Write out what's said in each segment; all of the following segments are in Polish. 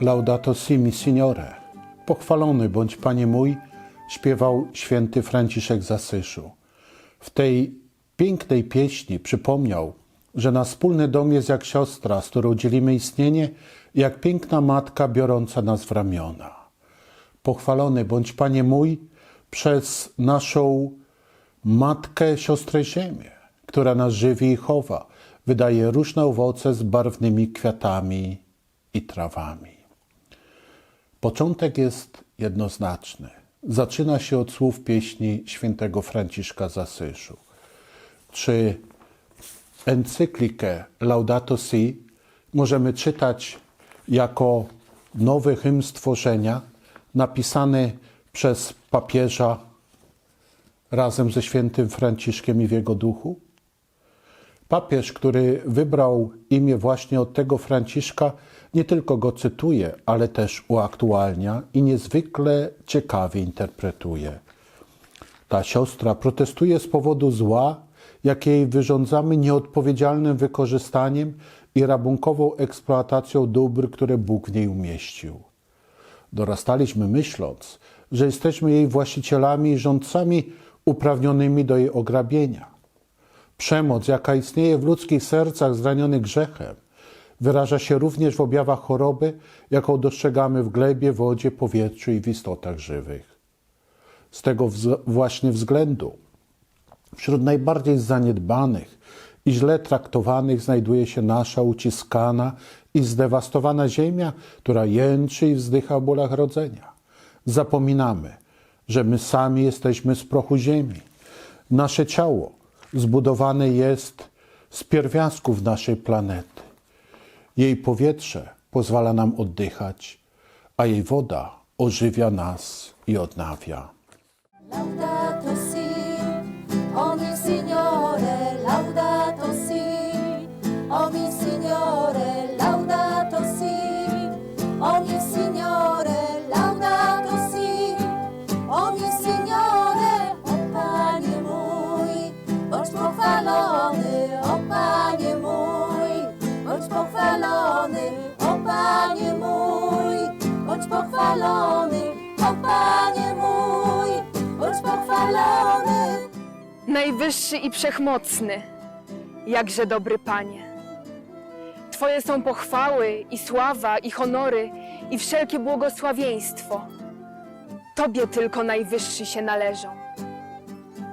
Laudato si mi signore. Pochwalony bądź Panie mój, śpiewał święty Franciszek z Asyszu. W tej pięknej pieśni przypomniał, że nasz wspólny dom jest jak siostra, z którą dzielimy istnienie, jak piękna matka biorąca nas w ramiona. Pochwalony bądź Panie mój przez naszą matkę, siostrę Ziemię, która nas żywi i chowa, wydaje różne owoce z barwnymi kwiatami i trawami. Początek jest jednoznaczny. Zaczyna się od słów pieśni świętego Franciszka z Asyszu. Czy encyklikę Laudato Si możemy czytać jako nowy hymn stworzenia, napisany przez papieża razem ze świętym Franciszkiem i w jego duchu? Papież, który wybrał imię właśnie od tego Franciszka, nie tylko go cytuje, ale też uaktualnia i niezwykle ciekawie interpretuje. Ta siostra protestuje z powodu zła, jakie jej wyrządzamy nieodpowiedzialnym wykorzystaniem i rabunkową eksploatacją dóbr, które Bóg w niej umieścił. Dorastaliśmy myśląc, że jesteśmy jej właścicielami i rządcami uprawnionymi do jej ograbienia. Przemoc, jaka istnieje w ludzkich sercach zranionych grzechem, wyraża się również w objawach choroby, jaką dostrzegamy w glebie, wodzie, powietrzu i w istotach żywych. Z tego właśnie względu wśród najbardziej zaniedbanych i źle traktowanych znajduje się nasza uciskana i zdewastowana ziemia, która jęczy i wzdycha w bólach rodzenia. Zapominamy, że my sami jesteśmy z prochu ziemi. Nasze ciało zbudowane jest z pierwiastków naszej planety. Jej powietrze pozwala nam oddychać, a jej woda ożywia nas i odnawia. Najwyższy i wszechmocny, jakże dobry Panie. Twoje są pochwały i sława i honory i wszelkie błogosławieństwo. Tobie tylko najwyższy się należą.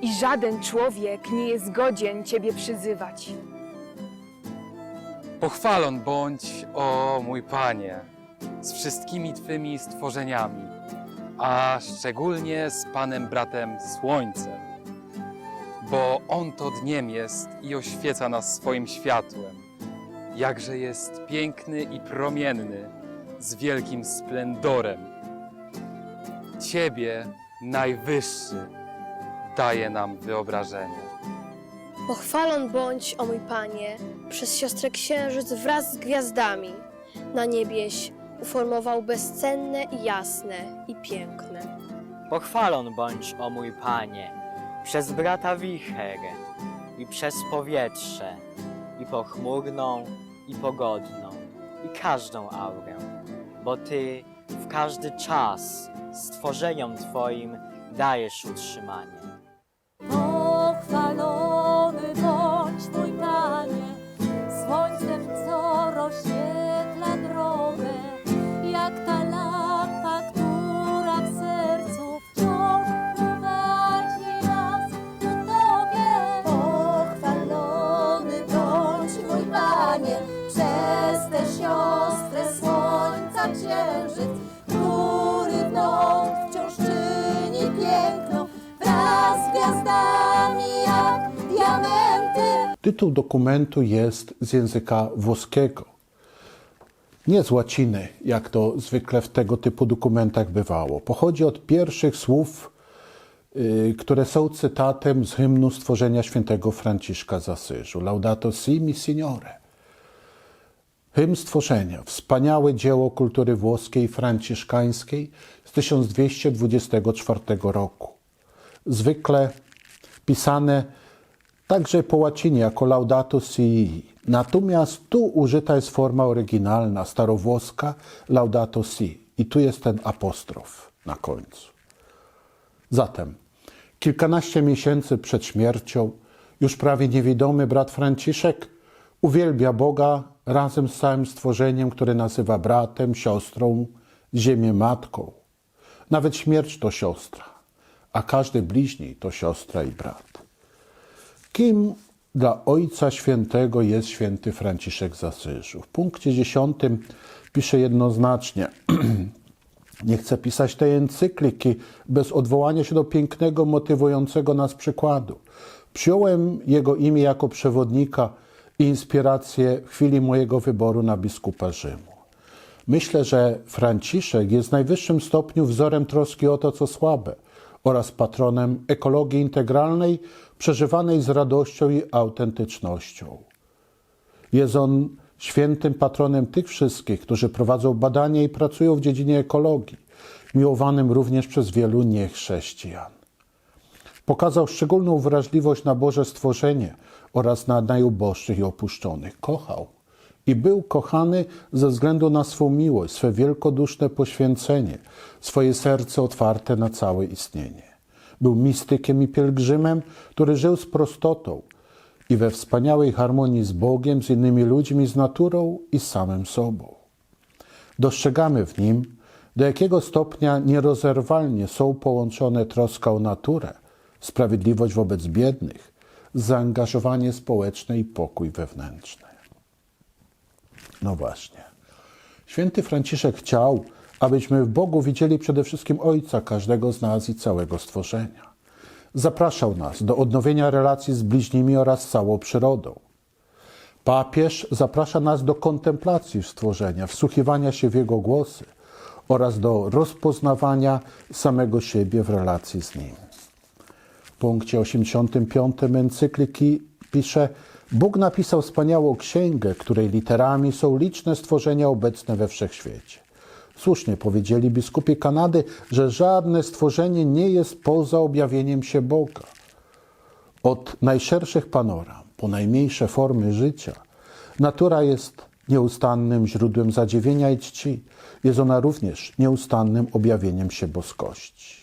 I żaden człowiek nie jest godzien Ciebie przyzywać. Pochwalon bądź, o mój Panie, z wszystkimi Twymi stworzeniami, a szczególnie z Panem Bratem Słońcem, bo On to dniem jest i oświeca nas swoim światłem. Jakże jest piękny i promienny, z wielkim splendorem. Ciebie, Najwyższy, daje nam wyobrażenie. Pochwalon bądź, o mój Panie, przez siostrę Księżyc wraz z gwiazdami. Na niebieś uformował bezcenne i jasne i piękne. Pochwalon bądź, o mój Panie, przez brata wicher i przez powietrze, i pochmurną, i pogodną, i każdą aurę, bo Ty w każdy czas stworzeniom Twoim dajesz utrzymanie. Tytuł dokumentu jest z języka włoskiego. Nie z łaciny, jak to zwykle w tego typu dokumentach bywało. Pochodzi od pierwszych słów, y, które są cytatem z hymnu stworzenia świętego Franciszka z Asyżu. Laudato si mi signore. Hymn stworzenia, wspaniałe dzieło kultury włoskiej franciszkańskiej z 1224 roku. Zwykle pisane także po łacinie jako Laudato Si. Natomiast tu użyta jest forma oryginalna, starowłoska Laudato Si. I tu jest ten apostrof na końcu. Zatem, kilkanaście miesięcy przed śmiercią, już prawie niewidomy brat Franciszek uwielbia Boga razem z całym stworzeniem, które nazywa bratem, siostrą, ziemię matką. Nawet śmierć to siostra, a każdy bliźni to siostra i brat. Kim dla Ojca Świętego jest święty Franciszek z Asyżu? W punkcie dziesiątym pisze jednoznacznie, nie chcę pisać tej encykliki bez odwołania się do pięknego, motywującego nas przykładu. Przyjąłem jego imię jako przewodnika i inspirację w chwili mojego wyboru na biskupa Rzymu. Myślę, że Franciszek jest w najwyższym stopniu wzorem troski o to, co słabe oraz patronem ekologii integralnej, przeżywanej z radością i autentycznością. Jest on świętym patronem tych wszystkich, którzy prowadzą badania i pracują w dziedzinie ekologii, miłowanym również przez wielu niechrześcijan. Pokazał szczególną wrażliwość na Boże stworzenie oraz na najuboższych i opuszczonych. Kochał i był kochany ze względu na swą miłość, swe wielkoduszne poświęcenie, swoje serce otwarte na całe istnienie. Był mistykiem i pielgrzymem, który żył z prostotą i we wspaniałej harmonii z Bogiem, z innymi ludźmi, z naturą i z samym sobą. Dostrzegamy w nim, do jakiego stopnia nierozerwalnie są połączone troska o naturę, sprawiedliwość wobec biednych, zaangażowanie społeczne i pokój wewnętrzny. No właśnie. Święty Franciszek chciał, abyśmy w Bogu widzieli przede wszystkim Ojca każdego z nas i całego stworzenia. Zapraszał nas do odnowienia relacji z bliźnimi oraz całą przyrodą. Papież zaprasza nas do kontemplacji stworzenia, wsłuchiwania się w Jego głosy oraz do rozpoznawania samego siebie w relacji z Nim. W punkcie 85 encykliki pisze: Bóg napisał wspaniałą księgę, której literami są liczne stworzenia obecne we wszechświecie. Słusznie powiedzieli biskupi Kanady, że żadne stworzenie nie jest poza objawieniem się Boga. Od najszerszych panoram po najmniejsze formy życia, natura jest nieustannym źródłem zadziwienia i czci. Jest ona również nieustannym objawieniem się boskości.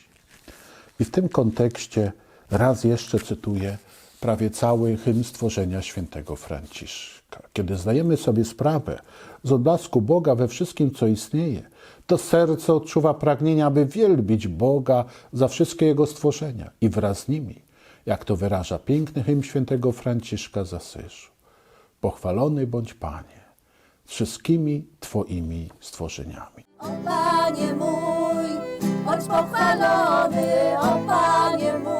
I w tym kontekście raz jeszcze cytuję prawie cały hymn stworzenia świętego Franciszka. Kiedy zdajemy sobie sprawę z odblasku Boga we wszystkim, co istnieje, to serce odczuwa pragnienie, aby wielbić Boga za wszystkie Jego stworzenia i wraz z nimi, jak to wyraża piękny hymn świętego Franciszka z Asyżu. Pochwalony bądź Panie wszystkimi Twoimi stworzeniami. O Panie mój, bądź pochwalony, o Panie mój,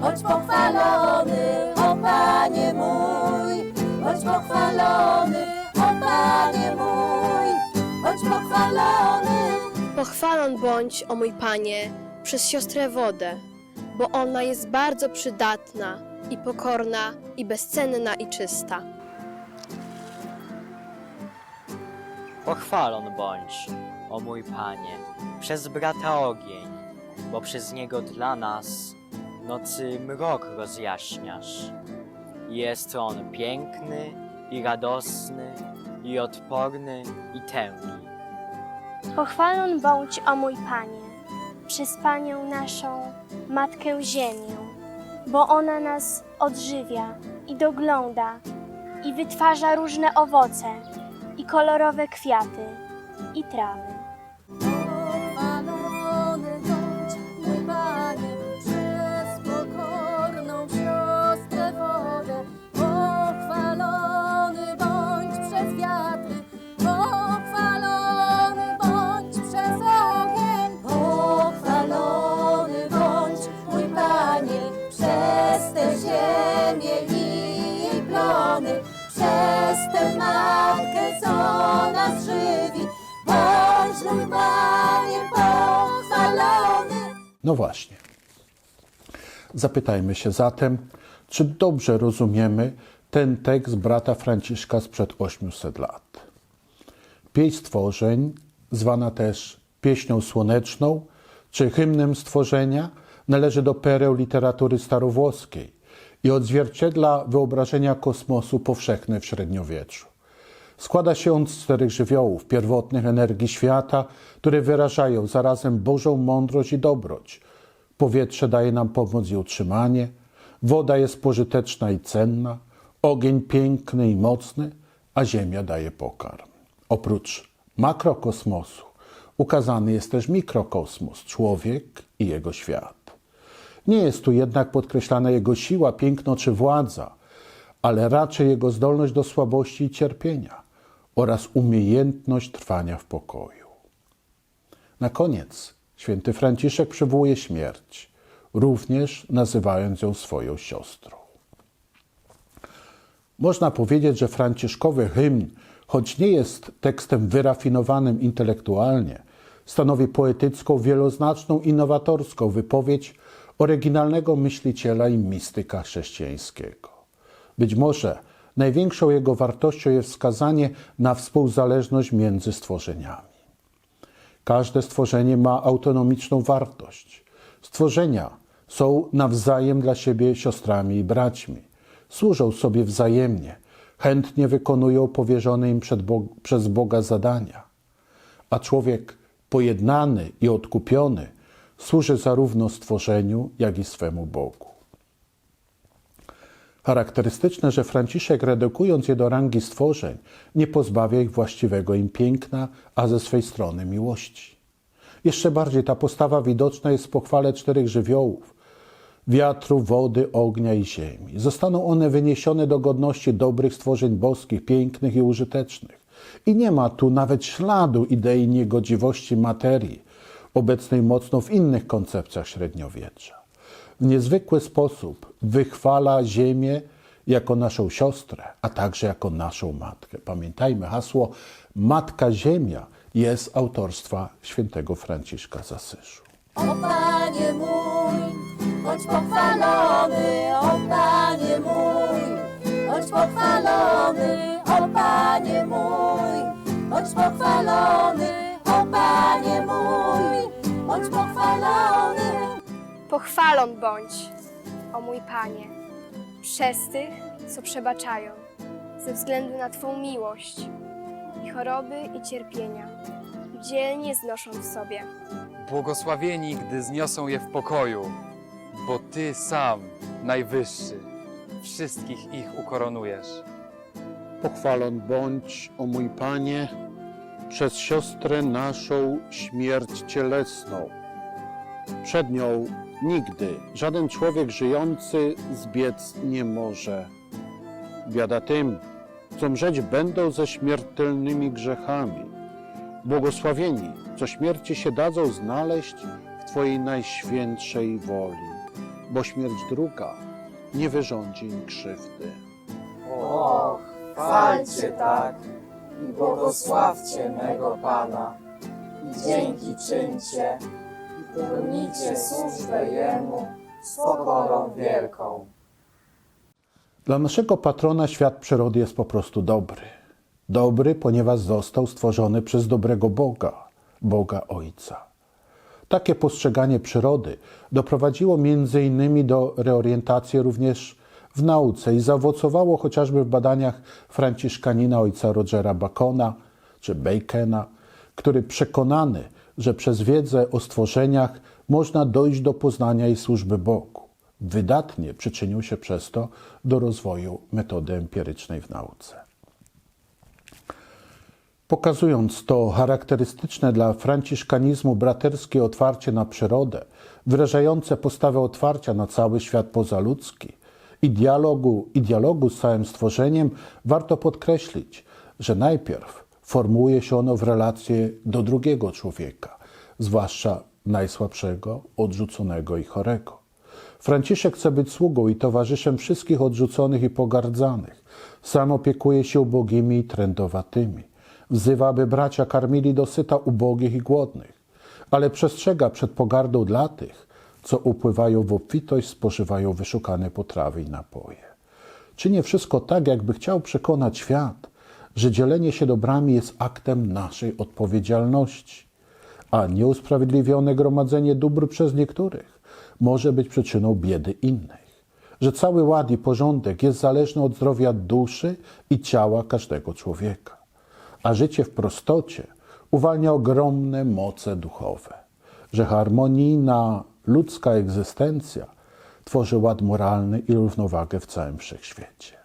bądź pochwalony, o Panie mój, bądź pochwalony, o Panie mój, bądź pochwalony. Pochwalon bądź, o mój Panie, przez siostrę wodę, bo ona jest bardzo przydatna i pokorna i bezcenna i czysta. Pochwalon bądź, o mój Panie, przez brata ogień, bo przez niego dla nas nocy mrok rozjaśniasz. Jest on piękny i radosny, i odporny, i tęgi. Pochwalon bądź, o mój Panie, przez Panią naszą, Matkę Ziemię, bo ona nas odżywia i dogląda i wytwarza różne owoce i kolorowe kwiaty i trawy. No właśnie. Zapytajmy się zatem, czy dobrze rozumiemy ten tekst brata Franciszka sprzed 800 lat. Pieśń stworzeń, zwana też pieśnią słoneczną, czy hymnem stworzenia, należy do pereł literatury starowłoskiej i odzwierciedla wyobrażenia kosmosu powszechne w średniowieczu. Składa się on z czterech żywiołów, pierwotnych energii świata, które wyrażają zarazem Bożą mądrość i dobroć. Powietrze daje nam pomoc i utrzymanie, woda jest pożyteczna i cenna, ogień piękny i mocny, a ziemia daje pokarm. Oprócz makrokosmosu ukazany jest też mikrokosmos, człowiek i jego świat. Nie jest tu jednak podkreślana jego siła, piękno czy władza, ale raczej jego zdolność do słabości i cierpienia oraz umiejętność trwania w pokoju. Na koniec święty Franciszek przywołuje śmierć, również nazywając ją swoją siostrą. Można powiedzieć, że franciszkowy hymn, choć nie jest tekstem wyrafinowanym intelektualnie, stanowi poetycką, wieloznaczną, innowatorską wypowiedź oryginalnego myśliciela i mistyka chrześcijańskiego. Być może największą jego wartością jest wskazanie na współzależność między stworzeniami. Każde stworzenie ma autonomiczną wartość. Stworzenia są nawzajem dla siebie siostrami i braćmi. Służą sobie wzajemnie, chętnie wykonują powierzone im Bog- przez Boga zadania. A człowiek pojednany i odkupiony służy zarówno stworzeniu, jak i swemu Bogu. Charakterystyczne, że Franciszek, redukując je do rangi stworzeń, nie pozbawia ich właściwego im piękna, a ze swej strony miłości. Jeszcze bardziej ta postawa widoczna jest w pochwale czterech żywiołów wiatru, wody, ognia i ziemi. Zostaną one wyniesione do godności dobrych stworzeń boskich, pięknych i użytecznych. I nie ma tu nawet śladu idei niegodziwości materii, obecnej mocno w innych koncepcjach średniowiecza. W niezwykły sposób wychwala Ziemię jako naszą siostrę, a także jako naszą matkę. Pamiętajmy, hasło Matka Ziemia jest autorstwa świętego Franciszka z. O Panie mój, bądź pochwalony, o Panie mój, bądź pochwalony, o Panie mój, bądź pochwalony, o Panie mój, bądź pochwalony. Pochwalon bądź, o mój Panie, przez tych, co przebaczają, ze względu na Twą miłość i choroby i cierpienia, dzielnie znoszą w sobie. Błogosławieni, gdy zniosą je w pokoju, bo Ty sam, Najwyższy, wszystkich ich ukoronujesz. Pochwalon bądź, o mój Panie, przez siostrę naszą śmierć cielesną. Przed nią nigdy żaden człowiek żyjący zbiec nie może. Biada tym, co mrzeć będą ze śmiertelnymi grzechami. Błogosławieni, co śmierci się dadzą znaleźć w Twojej najświętszej woli, bo śmierć druga nie wyrządzi im krzywdy. O, chwalcie tak i błogosławcie mego Pana i dzięki czyńcie pełnijcie służbę Jemu z pokorą wielką. Dla naszego patrona świat przyrody jest po prostu dobry. Dobry, ponieważ został stworzony przez dobrego Boga, Boga Ojca. Takie postrzeganie przyrody doprowadziło między innymi do reorientacji również w nauce i zaowocowało chociażby w badaniach franciszkanina ojca Rogera Bacona czy Bacona, który przekonany, że przez wiedzę o stworzeniach można dojść do poznania i służby Bogu. Wydatnie przyczynił się przez to do rozwoju metody empirycznej w nauce. Pokazując to charakterystyczne dla franciszkanizmu braterskie otwarcie na przyrodę, wyrażające postawę otwarcia na cały świat pozaludzki i dialogu, i dialogu z całym stworzeniem, warto podkreślić, że najpierw formułuje się ono w relacje do drugiego człowieka, zwłaszcza najsłabszego, odrzuconego i chorego. Franciszek chce być sługą i towarzyszem wszystkich odrzuconych i pogardzanych. Sam opiekuje się ubogimi i trędowatymi. Wzywa, aby bracia karmili dosyta ubogich i głodnych, ale przestrzega przed pogardą dla tych, co upływają w obfitość, spożywają wyszukane potrawy i napoje. Czynię wszystko tak, jakby chciał przekonać świat, że dzielenie się dobrami jest aktem naszej odpowiedzialności, a nieusprawiedliwione gromadzenie dóbr przez niektórych może być przyczyną biedy innych. że cały ład i porządek jest zależny od zdrowia duszy i ciała każdego człowieka, a życie w prostocie uwalnia ogromne moce duchowe, że harmonijna ludzka egzystencja tworzy ład moralny i równowagę w całym wszechświecie.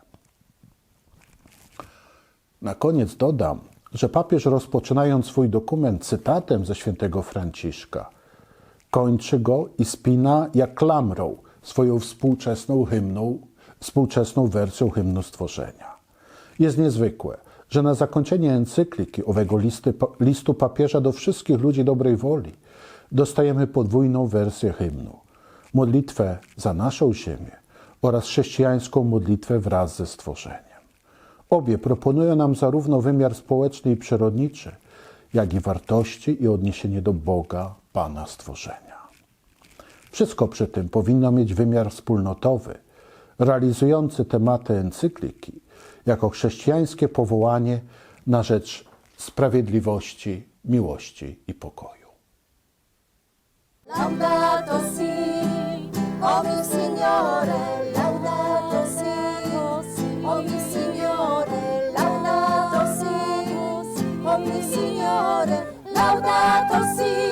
Na koniec dodam, że papież rozpoczynając swój dokument cytatem ze świętego Franciszka, kończy go i spina jak klamrą swoją współczesną hymną, współczesną wersją hymnu stworzenia. Jest niezwykłe, że na zakończenie encykliki owego listy, listu papieża do wszystkich ludzi dobrej woli dostajemy podwójną wersję hymnu. Modlitwę za naszą ziemię oraz chrześcijańską modlitwę wraz ze stworzeniem. Obie proponują nam zarówno wymiar społeczny i przyrodniczy, jak i wartości i odniesienie do Boga, Pana stworzenia. Wszystko przy tym powinno mieć wymiar wspólnotowy, realizujący tematy encykliki jako chrześcijańskie powołanie na rzecz sprawiedliwości, miłości i pokoju. Laudato si, o mi Signore, laudato si, o